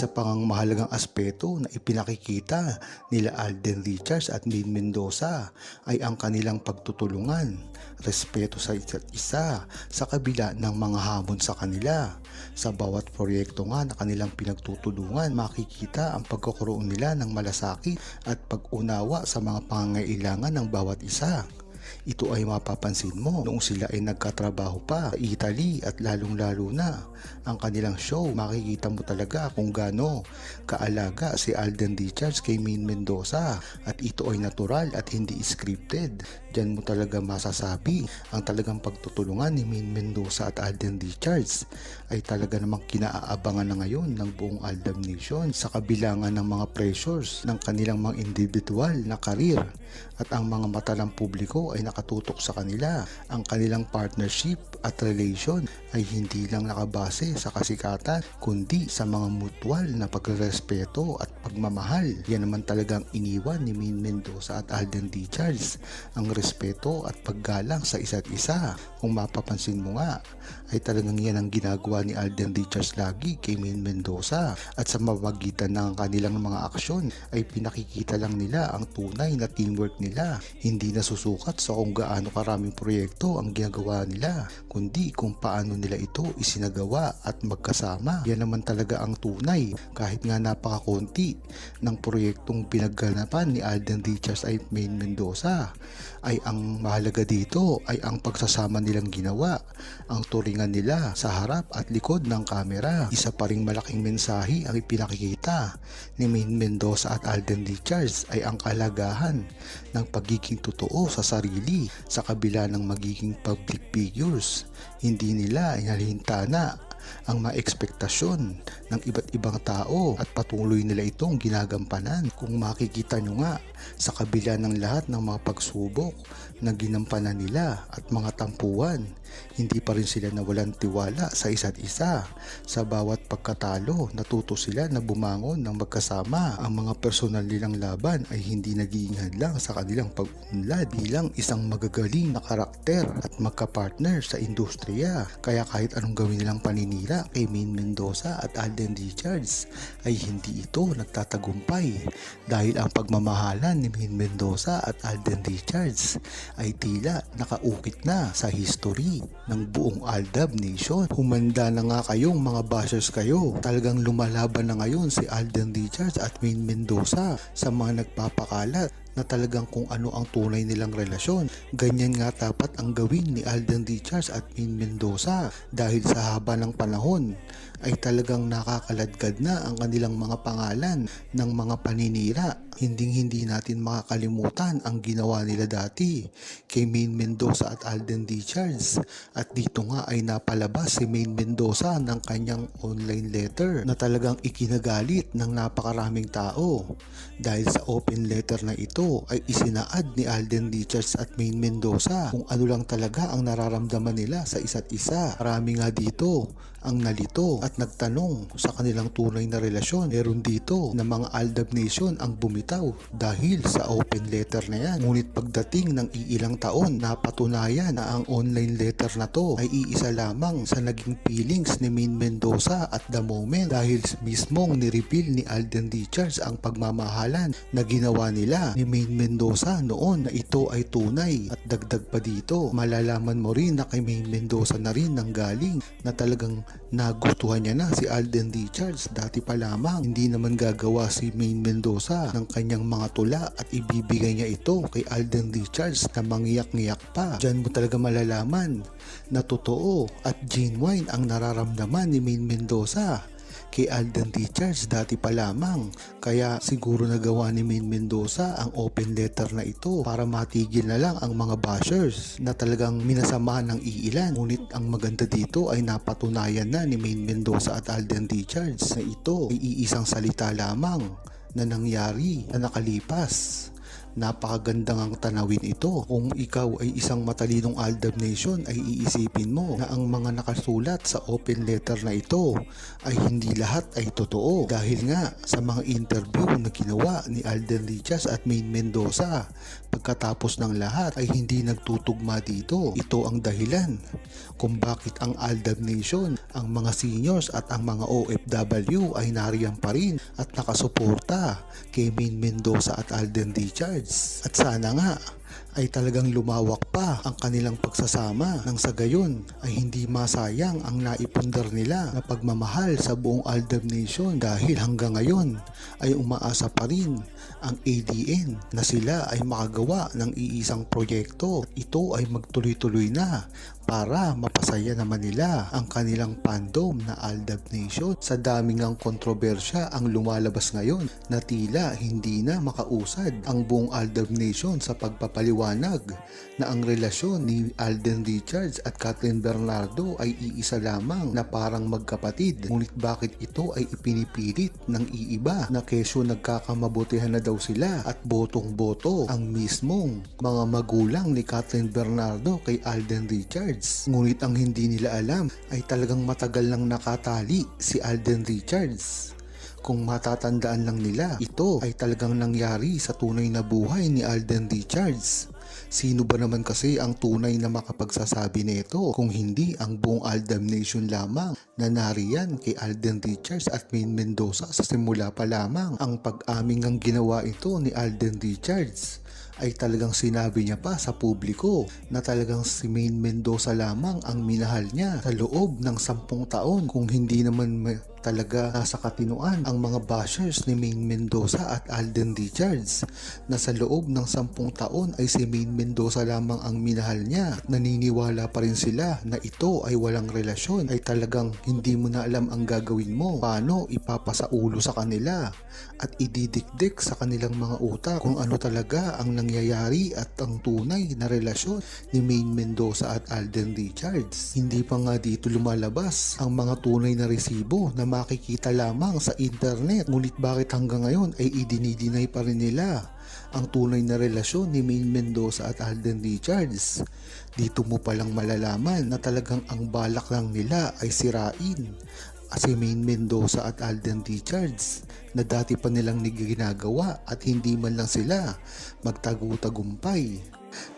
Isa pang mahalagang aspeto na ipinakikita nila Alden Richards at Maine Mendoza ay ang kanilang pagtutulungan, respeto sa isa't isa sa kabila ng mga hamon sa kanila. Sa bawat proyekto nga na kanilang pinagtutulungan, makikita ang pagkakaroon nila ng malasakit at pag-unawa sa mga pangangailangan ng bawat isa. Ito ay mapapansin mo noong sila ay nagkatrabaho pa sa Italy at lalong-lalo na ang kanilang show. Makikita mo talaga kung gaano kaalaga si Alden Richards kay Maine Mendoza at ito ay natural at hindi scripted. Diyan mo talaga masasabi ang talagang pagtutulungan ni Maine Mendoza at Alden Richards ay talaga namang kinaabangan na ngayon ng buong Aldam Nation sa kabilangan ng mga pressures ng kanilang mga individual na karir at ang mga mata publiko ay nakatutok sa kanila. Ang kanilang partnership at relation ay hindi lang nakabase sa kasikatan kundi sa mga mutual na pagrespeto at pagmamahal. Yan naman talagang iniwan ni Maine Mendoza at Alden Richards ang respeto at paggalang sa isa't isa. Kung mapapansin mo nga ay talagang yan ang ginagawa ni Alden Richards lagi kay Maine Mendoza at sa mamagitan ng kanilang mga aksyon ay pinakikita lang nila ang tunay na teamwork nila. Hindi nasusukat sa kung gaano karaming proyekto ang ginagawa nila, kundi kung paano nila ito isinagawa at magkasama. Yan naman talaga ang tunay kahit nga napakakunti ng proyektong pinagganapan ni Alden Richards ay Maine Mendoza ay ang mahalaga dito ay ang pagsasama nilang ginawa, ang turingan nila sa harap at likod ng kamera. Isa pa ring malaking mensahe ang ipinakikita ni Maine Mendoza at Alden Richards ay ang kalagahan ng pagiging totoo sa sarili sa kabila ng magiging public figures. Hindi nila inalihintana ang mga ng iba't ibang tao at patuloy nila itong ginagampanan. Kung makikita nyo nga sa kabila ng lahat ng mga pagsubok na ginampanan nila at mga tampuan, hindi pa rin sila nawalan tiwala sa isa't isa. Sa bawat pagkatalo, natuto sila na bumangon ng magkasama. Ang mga personal nilang laban ay hindi nagiging hadlang sa kanilang pag-unlad bilang isang magagaling na karakter at magkapartner sa industriya. Kaya kahit anong gawin nilang paninira kay Maine Mendoza at Alden Richards ay hindi ito nagtatagumpay dahil ang pagmamahalan ni Maine Mendoza at Alden Richards ay tila nakaukit na sa history ng buong Aldab Nation. Humanda na nga kayong mga bashers kayo. Talagang lumalaban na ngayon si Alden Richards at Maine Mendoza sa mga nagpapakalat na talagang kung ano ang tunay nilang relasyon. Ganyan nga dapat ang gawin ni Alden Richards at Maine Mendoza dahil sa haba ng panahon ay talagang nakakaladkad na ang kanilang mga pangalan ng mga paninira. Hinding hindi natin makakalimutan ang ginawa nila dati kay Maine Mendoza at Alden Richards at dito nga ay napalabas si Maine Mendoza ng kanyang online letter na talagang ikinagalit ng napakaraming tao dahil sa open letter na ito ay isinaad ni Alden Richards at Maine Mendoza kung ano lang talaga ang nararamdaman nila sa isa't isa. Marami nga dito ang nalito at nagtanong sa kanilang tunay na relasyon. Meron dito na mga Aldab Nation ang bumitaw dahil sa open letter na yan. Ngunit pagdating ng iilang taon, napatunayan na ang online letter na to ay iisa lamang sa naging feelings ni Maine Mendoza at the moment dahil mismong ni-reveal ni Alden Richards ang pagmamahalan na ginawa nila ni Maine Mendoza noon na ito ay tunay at dagdag pa dito malalaman mo rin na kay Maine Mendoza na rin nang galing na talagang nagustuhan niya na si Alden Richards dati pa lamang hindi naman gagawa si Maine Mendoza ng kanyang mga tula at ibibigay niya ito kay Alden Richards na mangiyak-ngiyak pa Diyan mo talaga malalaman na totoo at genuine ang nararamdaman ni Maine Mendoza kay Alden Richards dati pa lamang. Kaya siguro nagawa ni Maine Mendoza ang open letter na ito para matigil na lang ang mga bashers na talagang minasama ng iilan. Ngunit ang maganda dito ay napatunayan na ni Maine Mendoza at Alden Richards na ito ay iisang salita lamang na nangyari na nakalipas Napakaganda ngang tanawin ito. Kung ikaw ay isang matalinong Aldab Nation ay iisipin mo na ang mga nakasulat sa open letter na ito ay hindi lahat ay totoo. Dahil nga sa mga interview na ginawa ni Alden Richards at Maine Mendoza pagkatapos ng lahat ay hindi nagtutugma dito. Ito ang dahilan kung bakit ang Aldab Nation, ang mga seniors at ang mga OFW ay nariyan pa rin at nakasuporta kay Maine Mendoza at Alden Richards. At sana nga ay talagang lumawak pa ang kanilang pagsasama nang sa gayon ay hindi masayang ang naipundar nila na pagmamahal sa buong Aldab Nation dahil hanggang ngayon ay umaasa pa rin ang ADN na sila ay makagawa ng iisang proyekto. Ito ay magtuloy-tuloy na para mapasaya naman nila ang kanilang fandom na Aldab Nation. Sa daming ang kontrobersya ang lumalabas ngayon na tila hindi na makausad ang buong Aldab Nation sa pagpapaliwanag na ang relasyon ni Alden Richards at Kathleen Bernardo ay iisa lamang na parang magkapatid. Ngunit bakit ito ay ipinipilit ng iiba na kesyo nagkakamabutihan na daw sila at botong-boto ang mismong mga magulang ni Kathleen Bernardo kay Alden Richards. Ngunit ang hindi nila alam ay talagang matagal nang nakatali si Alden Richards. Kung matatandaan lang nila, ito ay talagang nangyari sa tunay na buhay ni Alden Richards. Sino ba naman kasi ang tunay na makapagsasabi nito kung hindi ang buong Aldam Nation lamang na nariyan kay Alden Richards at Maine Mendoza sa simula pa lamang ang pag-aming ang ginawa ito ni Alden Richards ay talagang sinabi niya pa sa publiko na talagang si Maine Mendoza lamang ang minahal niya sa loob ng sampung taon kung hindi naman talaga nasa katinuan ang mga bashers ni Maine Mendoza at Alden Richards na sa loob ng sampung taon ay si Maine Mendoza lamang ang minahal niya at naniniwala pa rin sila na ito ay walang relasyon ay talagang hindi mo na alam ang gagawin mo paano ipapasaulo sa kanila at ididikdik sa kanilang mga utak kung ano talaga ang nangyayari at ang tunay na relasyon ni Maine Mendoza at Alden Richards. Hindi pa nga dito lumalabas ang mga tunay na resibo na makikita lamang sa internet. Ngunit bakit hanggang ngayon ay idinidinay pa rin nila ang tunay na relasyon ni Maine Mendoza at Alden Richards. Dito mo palang malalaman na talagang ang balak lang nila ay sirain si Maine Mendoza at Alden Richards na dati pa nilang ginagawa at hindi man lang sila magtago-tagumpay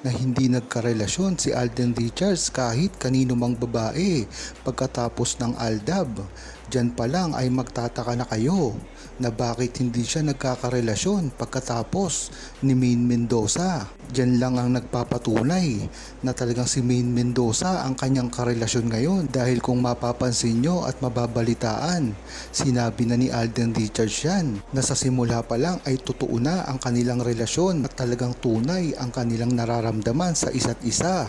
na hindi nagkarelasyon si Alden Richards kahit kanino mang babae pagkatapos ng Aldab. Diyan pa lang ay magtataka na kayo na bakit hindi siya nagkakarelasyon pagkatapos ni Maine Mendoza. Diyan lang ang nagpapatunay na talagang si Maine Mendoza ang kanyang karelasyon ngayon dahil kung mapapansin nyo at mababalitaan, sinabi na ni Alden Richards yan na sa simula pa lang ay totoo na ang kanilang relasyon at talagang tunay ang kanilang nararamdaman sa isa't isa.